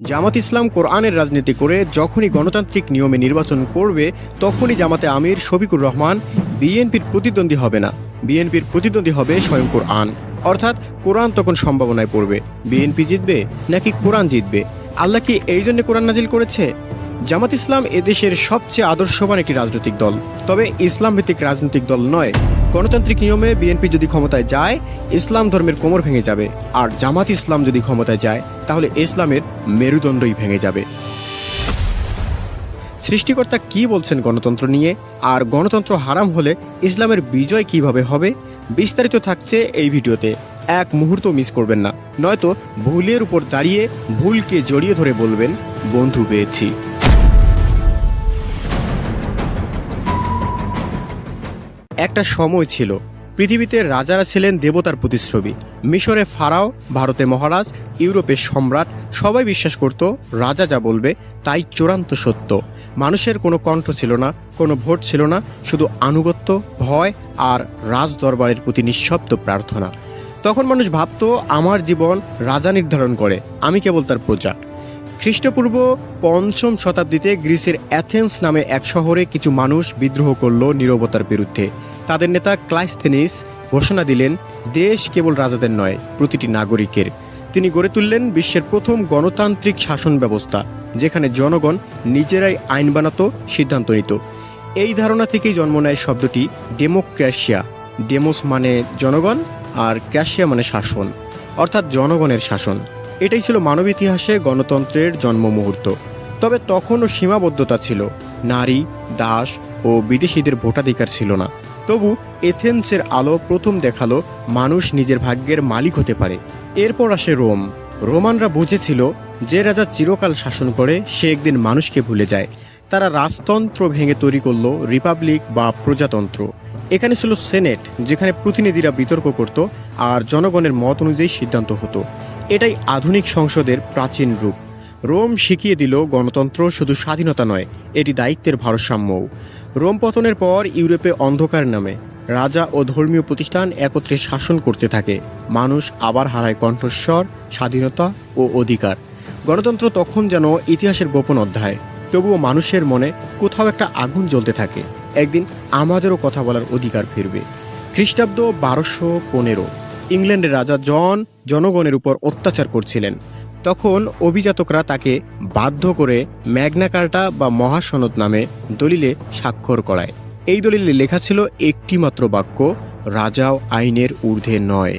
জামাত ইসলাম কোরআনের রাজনীতি করে যখনই গণতান্ত্রিক নিয়মে নির্বাচন করবে, তখনই জামাতে আমির শফিকুর রহমান বিএনপির প্রতিদ্বন্দ্বী হবে না। বিএনপির প্রতিদ্বন্দ্বী হবে স্বয়ং কোরআন। অর্থাৎ কোরআন তখন সম্ভাবনায় পড়বে। বিএনপি জিতবে নাকি কোরআন জিতবে? আল্লাহ কি এই জন্য কোরআন নাজিল করেছে? জামাত ইসলাম এদেশের সবচেয়ে আদর্শবান একটি রাজনৈতিক দল। তবে ইসলাম ভিত্তিক রাজনৈতিক দল নয়। গণতান্ত্রিক নিয়মে বিএনপি যদি ক্ষমতায় যায়, ইসলাম ধর্মের কোমর ভেঙে যাবে। আর জামাত ইসলাম যদি ক্ষমতায় যায়, তাহলে ইসলামের মেরুদণ্ডই ভেঙে যাবে। সৃষ্টিকর্তা কি বলছেন গণতন্ত্র নিয়ে? আর গণতন্ত্র হারাম হলে ইসলামের বিজয় কীভাবে হবে? বিস্তারিত থাকছে এই ভিডিওতে। এক মুহূর্ত মিস করবেন না। নয়তো ভুলের উপর দাঁড়িয়ে ভুলকে জড়িয়ে ধরে বলবেন বন্ধু পেয়েছি একটা সময় ছিল। পৃথিবীতে রাজারা ছিলেন দেবতার প্রতিশ্রবী মিশরে ফারাও, ভারতে মহারাজ ইউরোপের সম্রাট, সবাই বিশ্বাস করত, রাজা যা বলবে তাই চূড়ান্ত সত্য। মানুষের কোনো কণ্ঠ ছিল না, কোনো ভোট ছিল না, শুধু আনুগত্য, ভয় আর রাজ দরবারের প্রতি নিঃশব্দ প্রার্থনা। তখন মানুষ ভাবত, আমার জীবন রাজা নির্ধারণ করে, আমি কেবল তার প্রজা। খ্রিস্টপূর্ব পঞ্চম শতাব্দীতে গ্রিসের অ্যাথেন্স নামে এক শহরে কিছু মানুষ বিদ্রোহ করল নীরবতার বিরুদ্ধে। তাদের নেতা ক্লাইস্থেনিস ঘোষণা দিলেন, দেশ কেবল রাজাদের নয়, প্রতিটি নাগরিকের। তিনি গড়ে তুললেন বিশ্বের প্রথম গণতান্ত্রিক শাসন ব্যবস্থা, যেখানে জনগণ নিজেরাই আইন বানাতো, সিদ্ধান্ত নিত। এই ধারণা থেকেই জন্ম নেয় শব্দটি ডেমোক্র্যাশিয়া ডেমোস মানে জনগণ আর ক্র্যাশিয়া মানে শাসন, অর্থাৎ জনগণের শাসন। এটাই ছিল মানব ইতিহাসে গণতন্ত্রের জন্ম মুহূর্ত। তবে তখনও সীমাবদ্ধতা ছিল। নারী, দাস ও বিদেশিদের ভোটাধিকার ছিল না। তবু এথেন্সের আলো প্রথম দেখাল মানুষ নিজের ভাগ্যের মালিক হতে পারে। এরপর আসে রোম। রোমানরা বুঝেছিল যে রাজা চিরকাল শাসন করে, সে একদিন মানুষকে ভুলে যায়। তারা রাজতন্ত্র ভেঙে তৈরি করল রিপাবলিক বা প্রজাতন্ত্র। এখানে ছিল সেনেট, যেখানে প্রতিনিধিরা বিতর্ক করত আর জনগণের মত অনুযায়ী সিদ্ধান্ত হতো। এটাই আধুনিক সংসদের প্রাচীন রূপ। রোম শিখিয়ে দিল গণতন্ত্র শুধু স্বাধীনতা নয়, এটি দায়িত্বের ভারসাম্যও। রোম পতনের পর ইউরোপে অন্ধকার নামে। রাজা ও ধর্মীয় প্রতিষ্ঠান একত্রে শাসন করতে থাকে। মানুষ আবার হারায় কণ্ঠস্বর, স্বাধীনতা ও অধিকার। গণতন্ত্র তখন যেন ইতিহাসের গোপন অধ্যায়। তবুও মানুষের মনে কোথাও একটা আগুন জ্বলতে থাকে। একদিন আমাদেরও কথা বলার অধিকার ফিরবে। খ্রিস্টাব্দ বারোশো পনেরো। ইংল্যান্ডের রাজা জন জনগণের উপর অত্যাচার করছিলেন। তখন অভিজাতকরা তাকে বাধ্য করে ম্যাগনা কার্টা বা মহাসনদ নামে দলিলে স্বাক্ষর করায়। এই দলিলে লেখা ছিল একটি মাত্র বাক্য, রাজাও আইনের ঊর্ধ্বে নয়।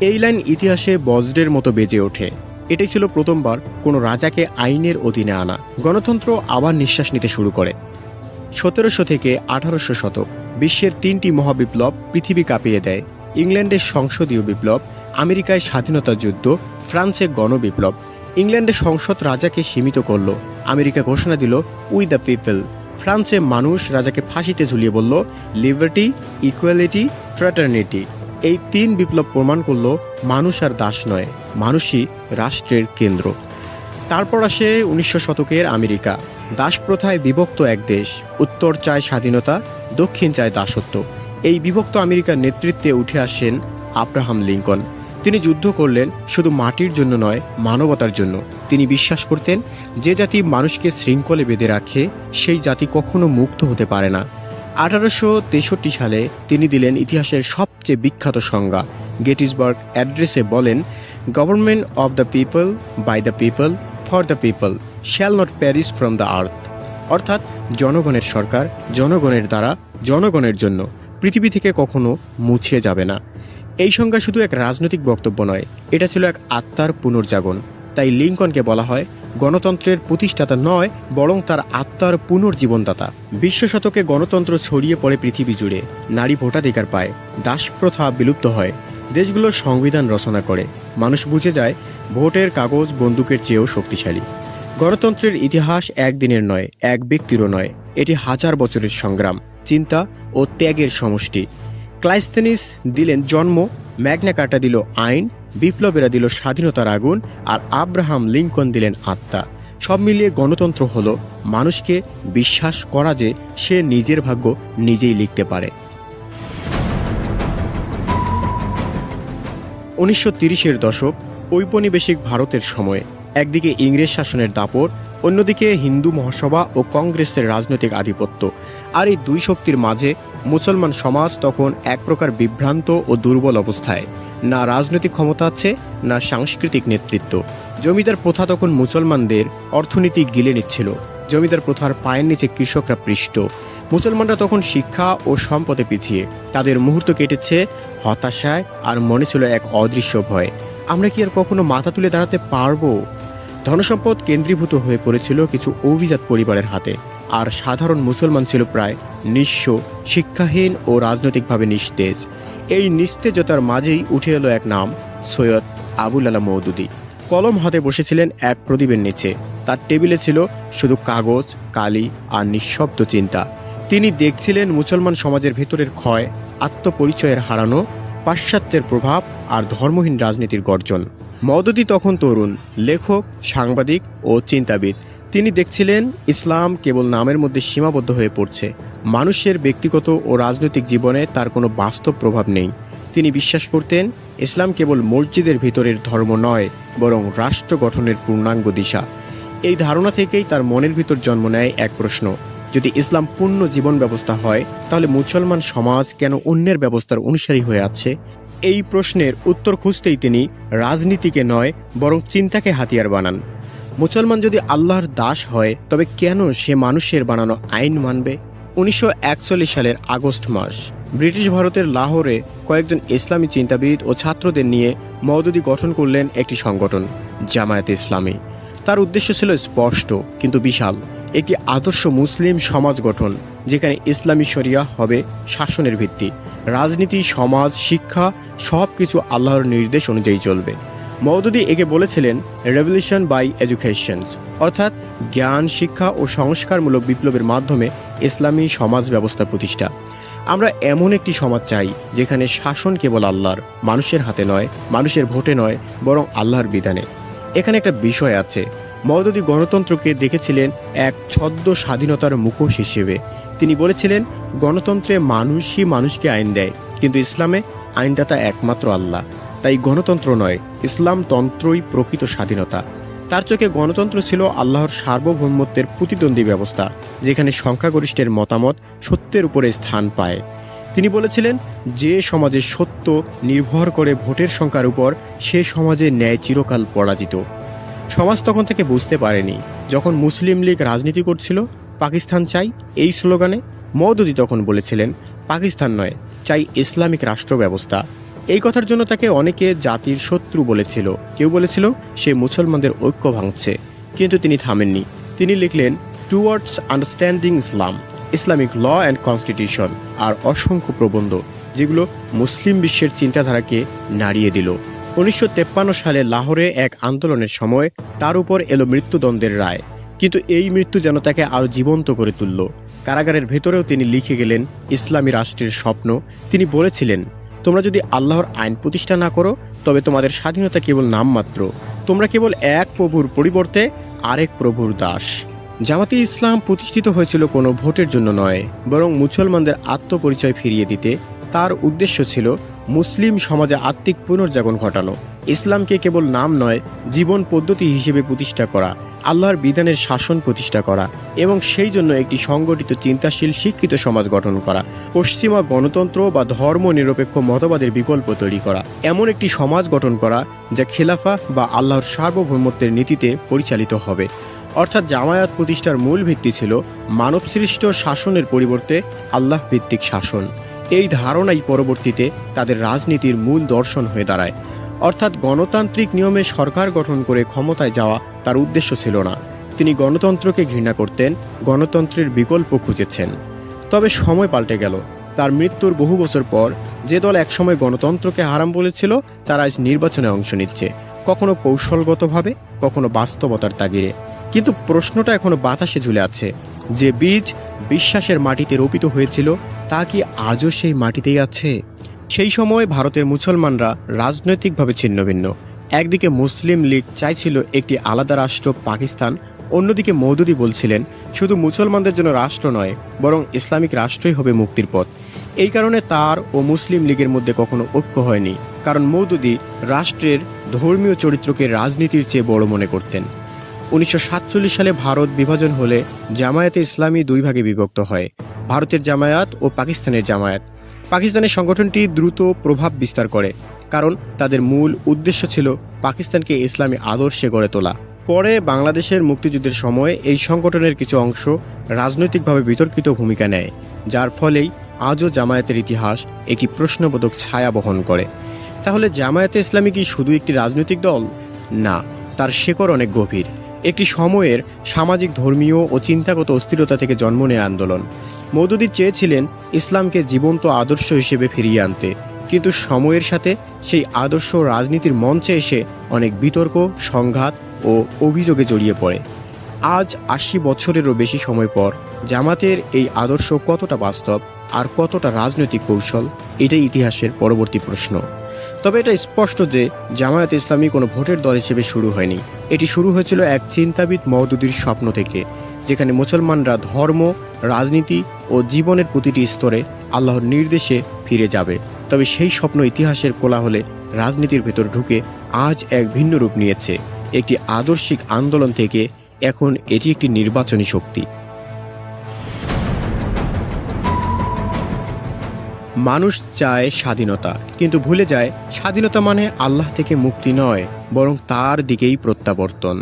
এই লাইন ইতিহাসে বজ্রের মতো বেজে ওঠে। এটাই ছিল প্রথমবার কোনো রাজাকে আইনের অধীনে আনা। গণতন্ত্র আবার নিঃশ্বাস নিতে শুরু করে। সতেরোশো থেকে আঠারোশো শতক, বিশ্বের তিনটি মহাবিপ্লব পৃথিবী কাঁপিয়ে দেয়। ইংল্যান্ডের সংসদীয় বিপ্লব আমেরিকায় স্বাধীনতা যুদ্ধ, ফ্রান্সে গণবিপ্লব, ইংল্যান্ডে সংসদ রাজাকে সীমিত করল, আমেরিকা ঘোষণা দিল উই দ্য পিপল ফ্রান্সে মানুষ রাজাকে ফাঁসিতে ঝুলিয়ে বলল লিবার্টি ইকুয়ালিটি ফ্র্যাটার্নিটি এই তিন বিপ্লব প্রমাণ করল, মানুষ আর দাস নয়, মানুষই রাষ্ট্রের কেন্দ্র। তারপর আসে উনিশশো শতকের আমেরিকা। দাসপ্রথায় বিভক্ত এক দেশ, উত্তর চায় স্বাধীনতা, দক্ষিণ চায় দাসত্ব। এই বিভক্ত আমেরিকার নেতৃত্বে উঠে আসেন আব্রাহাম লিঙ্কন। তিনি যুদ্ধ করলেন শুধু মাটির জন্য নয়, মানবতার জন্য। তিনি বিশ্বাস করতেন, যে জাতি মানুষকে শৃঙ্খলে বেঁধে রাখে, সেই জাতি কখনো মুক্ত হতে পারে না। আঠারোশো তেষট্টি সালে তিনি দিলেন ইতিহাসের সবচেয়ে বিখ্যাত সংজ্ঞা। গেটিসবার্গ অ্যাড্রেসে বলেন government of the people by the people for the people shall not perish from the earth অর্থাৎ, জনগণের সরকার, জনগণের দ্বারা, জনগণের জন্য। পৃথিবী থেকে কখনো মুছে যাবে না। এই সংজ্ঞা শুধু এক রাজনৈতিক বক্তব্য নয়, এটা ছিল এক আত্মার পুনর্জাগন তাই লিঙ্কনকে বলা হয় গণতন্ত্রের প্রতিষ্ঠাতা নয়, বরং তার আত্মার পুনর্জীবনদাতা। বিশ্ব শতকে গণতন্ত্র ছড়িয়ে পড়ে পৃথিবী জুড়ে, নারী ভোটাধিকার পায়, দাসপ্রথা বিলুপ্ত হয়, দেশগুলো সংবিধান রচনা করে, মানুষ বুঝে যায়, ভোটের কাগজ বন্দুকের চেয়েও শক্তিশালী। গণতন্ত্রের ইতিহাস একদিনের নয়, এক ব্যক্তিরও নয়, এটি হাজার বছরের সংগ্রাম, চিন্তা ও ত্যাগের সমষ্টি। ক্লাইস্থেনিস দিলেন জন্ম, ম্যাগনা কার্টা দিল আইন, বিপ্লবেরা দিল স্বাধীনতার আগুন আর আব্রাহাম লিঙ্কন দিলেন আত্মা। সব মিলিয়ে গণতন্ত্র হলো মানুষকে বিশ্বাস করা যে সে নিজের ভাগ্য নিজেই লিখতে পারে। উনিশশো তিরিশের দশক ঔপনিবেশিক ভারতের সময়ে একদিকে ইংরেজ শাসনের দাপট অন্যদিকে হিন্দু মহাসভা ও কংগ্রেসের রাজনৈতিক আধিপত্য। আর এই দুই শক্তির মাঝে মুসলমান সমাজ তখন এক প্রকার বিভ্রান্ত ও দুর্বল অবস্থায়। না রাজনৈতিক ক্ষমতা আছে, না সাংস্কৃতিক নেতৃত্ব। জমিদার প্রথা তখন মুসলমানদের অর্থনীতি গিলে নিচ্ছিল। জমিদার প্রথার পায়ের নিচে কৃষকরা পৃষ্ঠ। মুসলমানরা তখন শিক্ষা ও সম্পদে পিছিয়ে। তাদের মুহূর্ত কেটেছে হতাশায় আর মনে ছিল এক অদৃশ্য ভয়। আমরা কি আর কখনো মাথা তুলে দাঁড়াতে পারব? ধনসম্পদ কেন্দ্রীভূত হয়ে পড়েছিল কিছু অভিজাত পরিবারের হাতে। আর সাধারণ মুসলমান ছিল প্রায় নিঃস্ব, শিক্ষাহীন ও রাজনৈতিকভাবে নিস্তেজ। এই নিস্তেজতার মাঝেই উঠে এলো এক নাম, সৈয়দ আবুল আলা মৌদুদি কলম হাতে বসেছিলেন এক প্রদীপের নিচে। তার টেবিলে ছিল শুধু কাগজ, কালি আর নিঃশব্দ চিন্তা। তিনি দেখছিলেন মুসলমান সমাজের ভেতরের ক্ষয়, আত্মপরিচয়ের হারানো, পাশ্চাত্যের প্রভাব আর ধর্মহীন রাজনীতির গর্জন। মদদি তখন তরুণ, লেখক, সাংবাদিক ও চিন্তাবিদ। তিনি দেখছিলেন ইসলাম কেবল নামের মধ্যে সীমাবদ্ধ হয়ে পড়ছে। মানুষের ব্যক্তিগত ও রাজনৈতিক জীবনে তার কোনো বাস্তব প্রভাব নেই। তিনি বিশ্বাস করতেন, ইসলাম কেবল মসজিদের ভিতরের ধর্ম নয়, বরং রাষ্ট্র গঠনের পূর্ণাঙ্গ দিশা। এই ধারণা থেকেই তার মনের ভিতর জন্ম নেয় এক প্রশ্ন, যদি ইসলাম পূর্ণ জীবন ব্যবস্থা হয়, তাহলে মুসলমান সমাজ কেন অন্যের ব্যবস্থার অনুসারী হয়ে আছে? এই প্রশ্নের উত্তর খুঁজতেই তিনি রাজনীতিকে নয়, বরং চিন্তাকে হাতিয়ার বানান। মুসলমান যদি আল্লাহর দাস হয়, তবে কেন সে মানুষের বানানো আইন মানবে? উনিশশো একচল্লিশ সালের আগস্ট মাস। ব্রিটিশ ভারতের লাহোরে কয়েকজন ইসলামী চিন্তাবিদ ও ছাত্রদের নিয়ে মওদুদি গঠন করলেন একটি সংগঠন, জামায়াতে ইসলামী। তার উদ্দেশ্য ছিল স্পষ্ট, কিন্তু বিশাল। একটি আদর্শ মুসলিম সমাজ গঠন, যেখানে ইসলামী শরিয়া হবে শাসনের ভিত্তি। রাজনীতি, সমাজ, শিক্ষা সব কিছু আল্লাহর নির্দেশ অনুযায়ী চলবে। মওদুদি একে বলেছিলেন রেভলিউশন বাই এডুকেশনস অর্থাৎ জ্ঞান, শিক্ষা ও সংস্কারমূলক বিপ্লবের মাধ্যমে ইসলামী সমাজ ব্যবস্থা প্রতিষ্ঠা। আমরা এমন একটি সমাজ চাই, যেখানে শাসন কেবল আল্লাহর, মানুষের হাতে নয়, মানুষের ভোটে নয়, বরং আল্লাহর বিধানে। এখানে একটা বিষয় আছে। মওদুদি গণতন্ত্রকে দেখেছিলেন এক ছদ্ম স্বাধীনতার মুখোশ হিসেবে। তিনি বলেছিলেন, গণতন্ত্রে মানুষই মানুষকে আইন দেয়, কিন্তু ইসলামে আইনদাতা একমাত্র আল্লাহ। তাই গণতন্ত্র নয়, ইসলাম তন্ত্রই প্রকৃত স্বাধীনতা। তার চোখে গণতন্ত্র ছিল আল্লাহর সার্বভৌমত্বের প্রতিদ্বন্দ্বী ব্যবস্থা, যেখানে সংখ্যাগরিষ্ঠের মতামত সত্যের উপরে স্থান পায়। তিনি বলেছিলেন, যে সমাজে সত্য নির্ভর করে ভোটের সংখ্যার উপর, সে সমাজে ন্যায় চিরকাল পরাজিত। সমাজ তখন থেকে বুঝতে পারেনি, যখন মুসলিম লীগ রাজনীতি করছিল পাকিস্তান চাই, এই স্লোগানে মওদুদি তখন বলেছিলেন, পাকিস্তান নয়, চাই ইসলামিক রাষ্ট্র ব্যবস্থা এই কথার জন্য তাকে অনেকে জাতির শত্রু বলেছিল। কেউ বলেছিল, সে মুসলমানদের ঐক্য ভাঙছে। কিন্তু তিনি থামেননি। তিনি লিখলেন towards understanding Islam Islamic law and constitution আর অসংখ্য প্রবন্ধ, যেগুলো মুসলিম বিশ্বের চিন্তাধারাকে নাড়িয়ে দিল। উনিশশো সালে লাহোরে এক আন্দোলনের সময় তার উপর এলো মৃত্যুদণ্ডের রায়। কিন্তু এই মৃত্যু যেন তাকে আরও জীবন্ত করে তুলল। কারাগারের ভেতরেও তিনি লিখে গেলেন, ইসলামী রাষ্ট্রের স্বপ্ন। তিনি বলেছিলেন, তোমরা যদি আল্লাহর আইন প্রতিষ্ঠা না করো, তবে তোমাদের স্বাধীনতা কেবল নামমাত্র। তোমরা কেবল এক প্রভুর পরিবর্তে আরেক প্রভুর দাস। জামাতি ইসলাম প্রতিষ্ঠিত হয়েছিল কোনো ভোটের জন্য নয়, বরং মুসলমানদের আত্মপরিচয় ফিরিয়ে দিতে। তার উদ্দেশ্য ছিল মুসলিম সমাজে আত্মিক পুনর্জাগরণ ঘটানো। ইসলামকে কেবল নাম নয়, জীবন পদ্ধতি হিসেবে প্রতিষ্ঠা করা। আল্লাহর বিধানের শাসন প্রতিষ্ঠা করা এবং সেই জন্য একটি সংগঠিত চিন্তাশীল, শিক্ষিত সমাজ গঠন করা, পশ্চিমা গণতন্ত্র বা ধর্ম নিরপেক্ষ মতবাদের বিকল্প তৈরি করা। এমন একটি সমাজ গঠন করা যা খেলাফা বা আল্লাহর সার্বভৌমত্বের নীতিতে পরিচালিত হবে। অর্থাৎ জামায়াত প্রতিষ্ঠার মূল ভিত্তি ছিল মানবসৃষ্ট শাসনের পরিবর্তে আল্লাহ ভিত্তিক শাসন। এই ধারণাই পরবর্তীতে তাদের রাজনীতির মূল দর্শন হয়ে দাঁড়ায়। অর্থাৎ গণতান্ত্রিক নিয়মে সরকার গঠন করে ক্ষমতায় যাওয়া তার উদ্দেশ্য ছিল না। তিনি গণতন্ত্রকে ঘৃণা করতেন, গণতন্ত্রের বিকল্প খুঁজেছেন। তবে সময় পাল্টে গেল। তার মৃত্যুর বহু বছর পর যে দল একসময় গণতন্ত্রকে হারাম বলেছিল, তারা আজ নির্বাচনে অংশ নিচ্ছে। কখনো কৌশলগতভাবে, কখনো বাস্তবতার তাগিরে কিন্তু প্রশ্নটা এখনও বাতাসে ঝুলে আছে। যে বীজ বিশ্বাসের মাটিতে রোপিত হয়েছিল, তা কি আজও সেই মাটিতেই আছে? সেই সময় ভারতের মুসলমানরা রাজনৈতিকভাবে ছিন্নভিন্ন। একদিকে মুসলিম লীগ চাইছিল একটি আলাদা রাষ্ট্র, পাকিস্তান। অন্যদিকে মৌদুদি বলছিলেন, শুধু মুসলমানদের জন্য রাষ্ট্র নয়, বরং ইসলামিক রাষ্ট্রই হবে মুক্তির পথ। এই কারণে তার ও মুসলিম লীগের মধ্যে কখনো ঐক্য হয়নি, কারণ মৌদুদি রাষ্ট্রের ধর্মীয় চরিত্রকে রাজনীতির চেয়ে বড় মনে করতেন। উনিশশো সাতচল্লিশ সালে ভারত বিভাজন হলে জামায়াতে ইসলামী দুই ভাগে বিভক্ত হয়, ভারতের জামায়াত ও পাকিস্তানের জামায়াত। পাকিস্তানের সংগঠনটি দ্রুত প্রভাব বিস্তার করে, কারণ তাদের মূল উদ্দেশ্য ছিল পাকিস্তানকে ইসলামী আদর্শে গড়ে তোলা। পরে বাংলাদেশের মুক্তিযুদ্ধের সময় এই সংগঠনের কিছু অংশ রাজনৈতিকভাবে বিতর্কিত ভূমিকা নেয়, যার ফলেই আজও জামায়াতের ইতিহাস একটি প্রশ্নবোধক ছায়া বহন করে। তাহলে জামায়াতে ইসলামী কি শুধু একটি রাজনৈতিক দল? না, তার শেকড় অনেক গভীর। একটি সময়ের সামাজিক, ধর্মীয় ও চিন্তাগত অস্থিরতা থেকে জন্ম নেয় আন্দোলন। মৌদুদি চেয়েছিলেন ইসলামকে জীবন্ত আদর্শ হিসেবে ফিরিয়ে আনতে। কিন্তু সময়ের সাথে সেই আদর্শ রাজনীতির মঞ্চে এসে অনেক বিতর্ক, সংঘাত ও অভিযোগে জড়িয়ে পড়ে। আজ আশি বছরেরও বেশি সময় পর জামাতের এই আদর্শ কতটা বাস্তব আর কতটা রাজনৈতিক কৌশল, এটাই ইতিহাসের পরবর্তী প্রশ্ন। তবে এটা স্পষ্ট যে জামায়াত ইসলামী কোনো ভোটের দল হিসেবে শুরু হয়নি। এটি শুরু হয়েছিল এক চিন্তাবিদ মওদুদির স্বপ্ন থেকে, যেখানে মুসলমানরা ধর্ম, রাজনীতি ও জীবনের প্রতিটি স্তরে আল্লাহর নির্দেশে ফিরে যাবে। তবে সেই স্বপ্ন ইতিহাসের কোলাহলে রাজনীতির ভেতর ঢুকে আজ এক ভিন্ন রূপ নিয়েছে। একটি আদর্শিক আন্দোলন থেকে এখন এটি একটি নির্বাচনী শক্তি। মানুষ চায় স্বাধীনতা, কিন্তু ভুলে যায় স্বাধীনতা মানে আল্লাহ থেকে মুক্তি নয়, বরং তার দিকেই প্রত্যাবর্তন।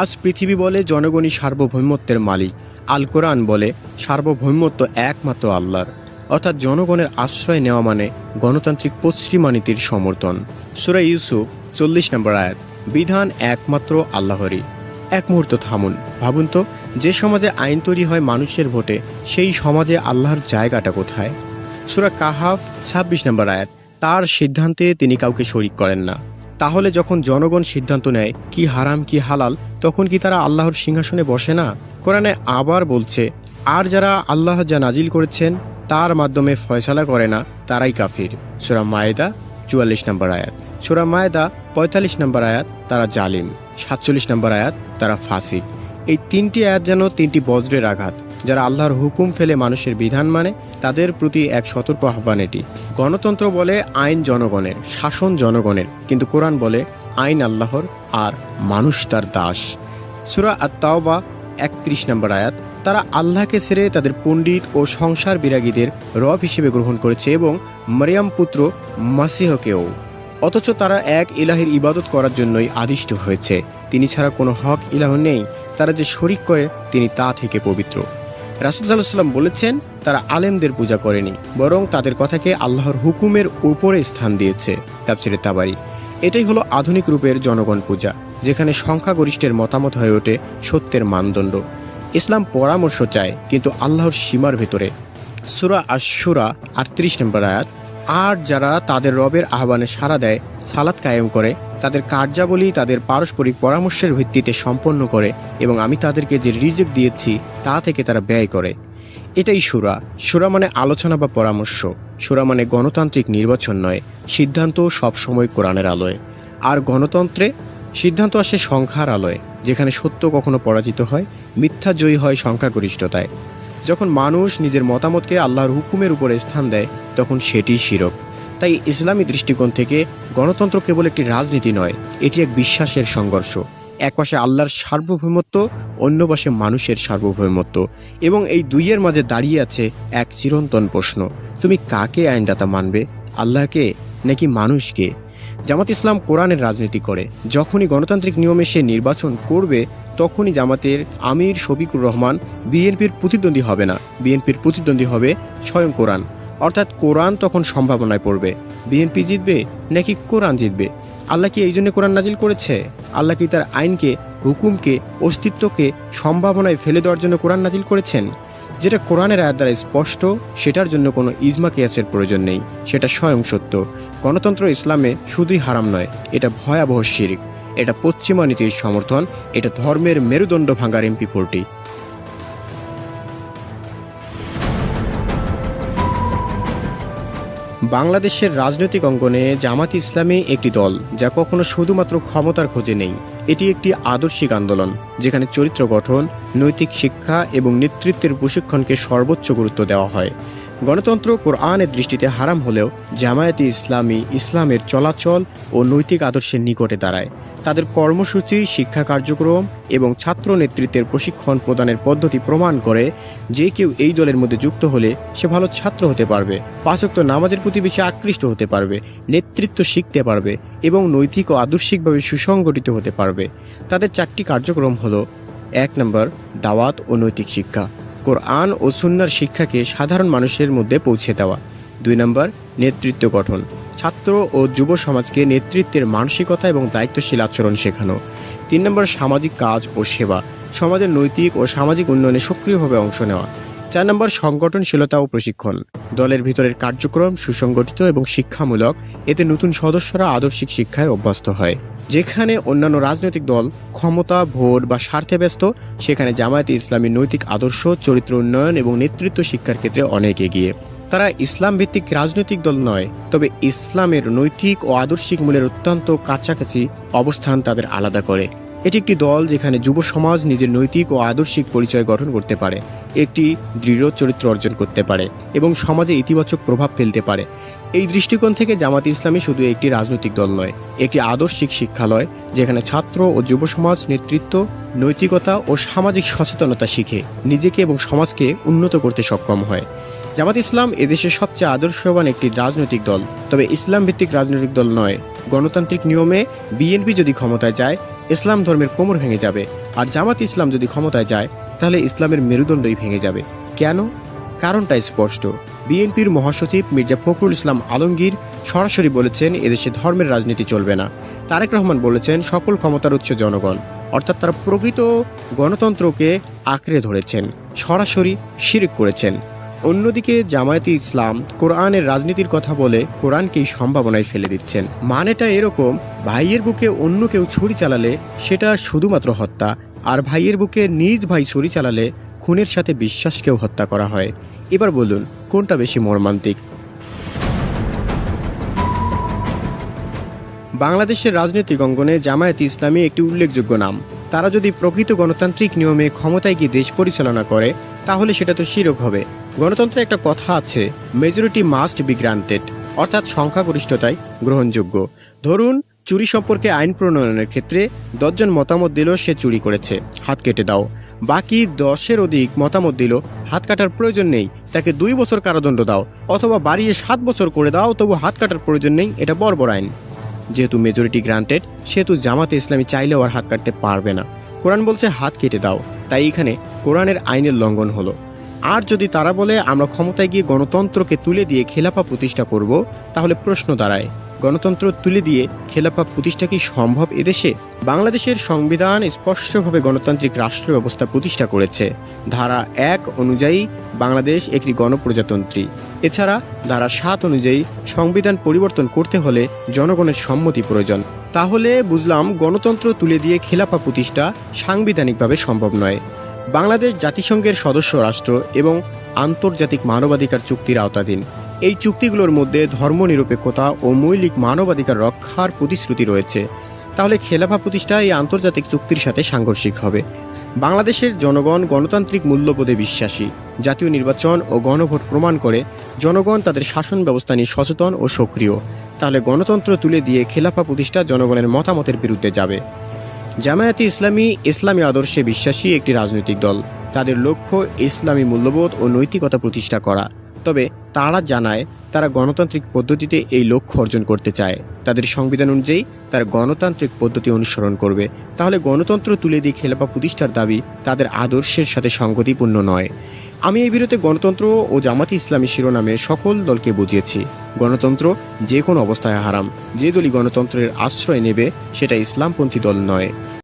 আজ পৃথিবী বলে জনগণই সার্বভৌমত্বের মালিক। আল কোরআন বলে সার্বভৌমত্ব একমাত্র আল্লাহর। অর্থাৎ জনগণের আশ্রয় নেওয়া মানে গণতান্ত্রিক পশ্চিমা নীতির সমর্থন। সুরা ইউসুফ চল্লিশ নম্বর আয়াত, বিধান একমাত্র আল্লাহরই। এক মুহূর্ত থামুন, ভাবুন তো, যে সমাজে আইন তৈরি হয় মানুষের ভোটে, সেই সমাজে আল্লাহর জায়গাটা কোথায়? সুরা কাহাফ, ছাব্বিশ নম্বর আয়াত। তার সিদ্ধান্তে তিনি কাউকে শরিক করেন না। তাহলে যখন জনগণ সিদ্ধান্ত নেয়, কি হারাম, কি হালাল, তখন কি তারা আল্লাহর সিংহাসনে বসে না? কোরআনে আবার বলছে, আর যারা আল্লাহ যা নাজিল করেছেন, তার মাধ্যমে ফয়সালা করে না, তারাই কাফির। সুরা মায়েদা, চুয়াল্লিশ নম্বর আয়াত। সুরা মায়েদা, পঁয়তাল্লিশ নম্বর আয়াত, তারা জালিম। সাতচল্লিশ নম্বর আয়াত, তারা ফাসিক। এই তিনটি আয়াত যেন তিনটি বজ্রের আঘাত। যারা আল্লাহর হুকুম ফেলে মানুষের বিধান মানে তাদের প্রতি এক সতর্ক আহ্বান এটি। গণতন্ত্র বলে আইন জনগণের, শাসন জনগণের, কিন্তু কোরআন বলে আইন আল্লাহর আর মানুষ তার দাস। সুরা আত্মাওবা একত্রিশ নম্বর আয়াত, তারা আল্লাহকে ছেড়ে তাদের পণ্ডিত ও সংসার বিরাগীদের রব হিসেবে গ্রহণ করেছে এবং মারিয়াম পুত্র মাসিহকেও। অথচ তারা এক ইলাহের ইবাদত করার জন্যই আদিষ্ট হয়েছে। তিনি ছাড়া কোনো হক ইলাহ নেই। তারা যে শরিক করে, তিনি তা থেকে পবিত্র। রাসুল্লাহ সাল্লাম বলেছেন, তারা আলেমদের পূজা করেনি, বরং তাদের কথাকে আল্লাহর হুকুমের উপরে স্থান দিয়েছে তাপসিরে তাবারি। এটাই হলো আধুনিক রূপের জনগণ পূজা, যেখানে সংখ্যাগরিষ্ঠের মতামত হয়ে ওঠে সত্যের মানদণ্ড। ইসলাম পরামর্শ চায়, কিন্তু আল্লাহর সীমার ভেতরে। সুরা আশুরা আটত্রিশ নম্বর আয়াত, আর যারা তাদের রবের আহ্বানে সাড়া দেয়, সালাত কায়েম করে তাদের কার্যাবলী তাদের পারস্পরিক পরামর্শের ভিত্তিতে সম্পন্ন করে এবং আমি তাদেরকে যে রিজেক দিয়েছি তা থেকে তারা ব্যয় করে। এটাই সুরা। সুরা মানে আলোচনা বা পরামর্শ। সুরা মানে গণতান্ত্রিক নির্বাচন নয়, সিদ্ধান্ত সবসময় কোরআনের আলোয়। আর গণতন্ত্রে সিদ্ধান্ত আসে সংখ্যার আলোয়, যেখানে সত্য কখনো পরাজিত হয়, মিথ্যা জয়ী হয় সংখ্যাগরিষ্ঠতায়। যখন মানুষ নিজের মতামতকে আল্লাহর হুকুমের উপরে স্থান দেয়, তখন সেটি শিরক। তাই ইসলামী দৃষ্টিকোণ থেকে গণতন্ত্র কেবল একটি রাজনীতি নয়, এটি এক বিশ্বাসের সংঘর্ষ। এক পাশে আল্লাহর সার্বভৌমত্ব, অন্য পাশে মানুষের সার্বভৌমত্ব। এবং এই দুইয়ের মাঝে দাঁড়িয়ে আছে এক চিরন্তন প্রশ্ন, তুমি কাকে আইনদাতা মানবে? আল্লাহকে নাকি মানুষকে? জামাত ইসলাম কোরআনের রাজনীতি করে। যখনই গণতান্ত্রিক নিয়মে সে নির্বাচন করবে, তখনই জামাতের আমির শফিকুর রহমান বিএনপির প্রতিদ্বন্দ্বী হবে না। বিএনপির প্রতিদ্বন্দ্বী হবে স্বয়ং কোরআন। অর্থাৎ কোরআন তখন সম্ভাবনায় পড়বে। বিএনপি জিতবে নাকি কোরআন জিতবে? আল্লাহ কি এই জন্য কোরআন নাজিল করেছে? আল্লাহ কি তার আইনকে, হুকুমকে, অস্তিত্বকে সম্ভাবনায় ফেলে দেওয়ার জন্য কোরআন নাজিল করেছেন? যেটা কোরআনের আয়াত দ্বারা স্পষ্ট, সেটার জন্য কোনো ইজমা কিয়াসের প্রয়োজন নেই। সেটা স্বয়ং সত্য। গণতন্ত্র ইসলামে শুধুই হারাম নয়, এটা ভয়াবহ শিরিক। এটা পশ্চিমা নীতির সমর্থন, এটা ধর্মের মেরুদণ্ড ভাঙার এমপি ফোরটি বাংলাদেশের রাজনৈতিক অঙ্গনে জামাত ইসলামী একটি দল যা কখনো শুধুমাত্র ক্ষমতার খোঁজে নেই। এটি একটি আদর্শিক আন্দোলন, যেখানে চরিত্র গঠন, নৈতিক শিক্ষা এবং নেতৃত্বের প্রশিক্ষণকে সর্বোচ্চ গুরুত্ব দেওয়া হয়। গণতন্ত্র কোরআনের দৃষ্টিতে হারাম হলেও জামায়াতে ইসলামী ইসলামের চলাচল ও নৈতিক আদর্শের নিকটে দাঁড়ায়। তাদের কর্মসূচি, শিক্ষা কার্যক্রম এবং ছাত্র নেতৃত্বের প্রশিক্ষণ প্রদানের পদ্ধতি প্রমাণ করে যে কেউ এই দলের মধ্যে যুক্ত হলে সে ভালো ছাত্র হতে পারবে, পাঁচক্ত নামাজের প্রতি বেশি আকৃষ্ট হতে পারবে, নেতৃত্ব শিখতে পারবে এবং নৈতিক ও আদর্শিকভাবে সুসংগঠিত হতে পারবে। তাদের চারটি কার্যক্রম হলো, এক নম্বর, দাওয়াত ও নৈতিক শিক্ষা। কোরআন ও সুন্নার শিক্ষাকে সাধারণ মানুষের মধ্যে পৌঁছে দেওয়া। দুই নম্বর, নেতৃত্ব গঠন। ছাত্র ও যুব সমাজকে নেতৃত্বের মানসিকতা এবং দায়িত্বশীল আচরণ শেখানো। তিন নম্বর, সামাজিক কাজ ও সেবা। সমাজের নৈতিক ও সামাজিক উন্নয়নে সক্রিয়ভাবে অংশ নেওয়া। চার নম্বর, সংগঠনশীলতা ও প্রশিক্ষণ। দলের ভিতরের কার্যক্রম সুসংগঠিত এবং শিক্ষামূলক। এতে নতুন সদস্যরা আদর্শিক শিক্ষায় অভ্যস্ত হয়। যেখানে অন্যান্য রাজনৈতিক দল ক্ষমতা, ভোট বা স্বার্থে ব্যস্ত, সেখানে জামায়াতে ইসলামী নৈতিক আদর্শ, চরিত্র উন্নয়ন এবং নেতৃত্ব শিক্ষার ক্ষেত্রে অনেক এগিয়ে। তারা ইসলাম ভিত্তিক রাজনৈতিক দল নয়, তবে ইসলামের নৈতিক ও আদর্শিক মূলের অত্যন্ত কাছাকাছি অবস্থান তাদের আলাদা করে। এটি একটি দল যেখানে যুব সমাজ নিজের নৈতিক ও আদর্শিক পরিচয় গঠন করতে পারে, একটি দৃঢ় চরিত্র অর্জন করতে পারে এবং সমাজে ইতিবাচক প্রভাব ফেলতে পারে। এই দৃষ্টিকোণ থেকে জামাত ইসলামী শুধু একটি রাজনৈতিক দল নয়, একটি আদর্শিক শিক্ষালয়, যেখানে ছাত্র ও যুব সমাজ নেতৃত্ব, নৈতিকতা ও সামাজিক সচেতনতা শিখে নিজেকে এবং সমাজকে উন্নত করতে সক্ষম হয়। জামাত ইসলাম এদেশের সবচেয়ে আদর্শবান একটি রাজনৈতিক দল, তবে ইসলাম ভিত্তিক রাজনৈতিক দল নয়। গণতান্ত্রিক নিয়মে বিএনপি যদি ক্ষমতায় যায়, ইসলাম ধর্মের কোমর ভেঙে যাবে। আর জামাত ইসলাম যদি ক্ষমতায় যায়, তাহলে ইসলামের মেরুদণ্ডই ভেঙে যাবে। কেন? কারণটা স্পষ্ট। বিএনপির মহাসচিব মির্জা ফখরুল ইসলাম আলমগীর সরাসরি বলেছেন, এদেশে ধর্মের রাজনীতি চলবে না। তারেক রহমান বলেছেন, সকল ক্ষমতার উৎস জনগণ। অর্থাৎ তারা প্রকৃত গণতন্ত্রকে আঁকড়ে ধরেছেন, সরাসরি শিরিক করেছেন। অন্যদিকে জামায়াতে ইসলাম কোরআনের রাজনীতির কথা বলে কোরআনকেই সম্ভাবনায় ফেলে দিচ্ছেন। মানেটা এরকম, ভাইয়ের বুকে অন্য কেউ ছুরি চালালে সেটা শুধুমাত্র হত্যা, আর ভাইয়ের বুকে নিজ ভাই ছুরি চালালে খুনের সাথে বিশ্বাসকেও হত্যা করা হয়। এবার বলুন, কোনটা বেশি মর্মান্তিক? বাংলাদেশের রাজনৈতিক অঙ্গনে জামায়াত ইসলামী একটি উল্লেখযোগ্য নাম। তারা যদি প্রকৃত গণতান্ত্রিক নিয়মে ক্ষমতায় গিয়ে দেশ পরিচালনা করে, তাহলে সেটা তো শিরক হবে। গণতন্ত্রে একটা কথা আছে মেজরিটি মাস্ট বি গ্রান্টেড অর্থাৎ সংখ্যাগরিষ্ঠতাই গ্রহণযোগ্য। ধরুন, চুরি সম্পর্কে আইন প্রণয়নের ক্ষেত্রে দশজন মতামত দিল সে চুরি করেছে। হাত কেটে দাও। বাকি দশের অধিক মতামত দিল, হাত কাটার প্রয়োজন নেই, তাকে দুই বছর কারাদণ্ড দাও, অথবা বাড়িয়ে সাত বছর করে দাও, তবু হাত কাটার প্রয়োজন নেই, এটা বর্বর আইন। যেহেতু মেজরিটি গ্রান্টেড সেহেতু জামাতে ইসলামী চাইলেও আর হাত কাটতে পারবে না। কোরআন বলছে, হাত কেটে দাও। তাই এখানে কোরআনের আইনের লঙ্ঘন হলো। আর যদি তারা বলে, আমরা ক্ষমতায় গিয়ে গণতন্ত্রকে তুলে দিয়ে খেলাফা প্রতিষ্ঠা করব, তাহলে প্রশ্ন দাঁড়ায়। গণতন্ত্র তুলে দিয়ে খেলাফা প্রতিষ্ঠা কি সম্ভব এদেশে? বাংলাদেশের সংবিধান স্পষ্টভাবে গণতান্ত্রিক রাষ্ট্র ব্যবস্থা প্রতিষ্ঠা করেছে। ধারা এক অনুযায়ী বাংলাদেশ একটি গণপ্রজাতন্ত্রী। এছাড়া ধারা সাত অনুযায়ী সংবিধান পরিবর্তন করতে হলে জনগণের সম্মতি প্রয়োজন। তাহলে বুঝলাম গণতন্ত্র তুলে দিয়ে খেলাফা প্রতিষ্ঠা সাংবিধানিকভাবে সম্ভব নয়। বাংলাদেশ জাতিসংঘের সদস্য রাষ্ট্র এবং আন্তর্জাতিক মানবাধিকার চুক্তির আওতাধীন। এই চুক্তিগুলোর মধ্যে ধর্মনিরপেক্ষতা ও মৌলিক মানবাধিকার রক্ষার প্রতিশ্রুতি রয়েছে। তাহলে খেলাফা প্রতিষ্ঠা এই আন্তর্জাতিক চুক্তির সাথে সাংঘর্ষিক হবে। বাংলাদেশের জনগণ গণতান্ত্রিক মূল্যবোধে বিশ্বাসী। জাতীয় নির্বাচন ও গণভোট প্রমাণ করে জনগণ তাদের শাসন ব্যবস্থা নিয়ে সচেতন ও সক্রিয়। তাহলে গণতন্ত্র তুলে দিয়ে খেলাফা প্রতিষ্ঠা জনগণের মতামতের বিরুদ্ধে যাবে। জামায়াতে ইসলামী ইসলামী আদর্শে বিশ্বাসী একটি রাজনৈতিক দল। তাদের লক্ষ্য ইসলামী মূল্যবোধ ও নৈতিকতা প্রতিষ্ঠা করা। তবে তারা জানায়, তারা গণতান্ত্রিক পদ্ধতিতে এই লক্ষ্য অর্জন করতে চায়। তাদের সংবিধান অনুযায়ী তারা গণতান্ত্রিক পদ্ধতি অনুসরণ করবে। তাহলে গণতন্ত্র তুলে দিয়ে খেলাপা প্রতিষ্ঠার দাবি তাদের আদর্শের সাথে সঙ্গতিপূর্ণ নয়। আমি এই বিরতে গণতন্ত্র ও জামাতি ইসলামী শিরোনামে সকল দলকে বুঝিয়েছি। গণতন্ত্র যে কোনো অবস্থায় হারাম। যে দলই গণতন্ত্রের আশ্রয় নেবে, সেটা ইসলামপন্থী দল নয়।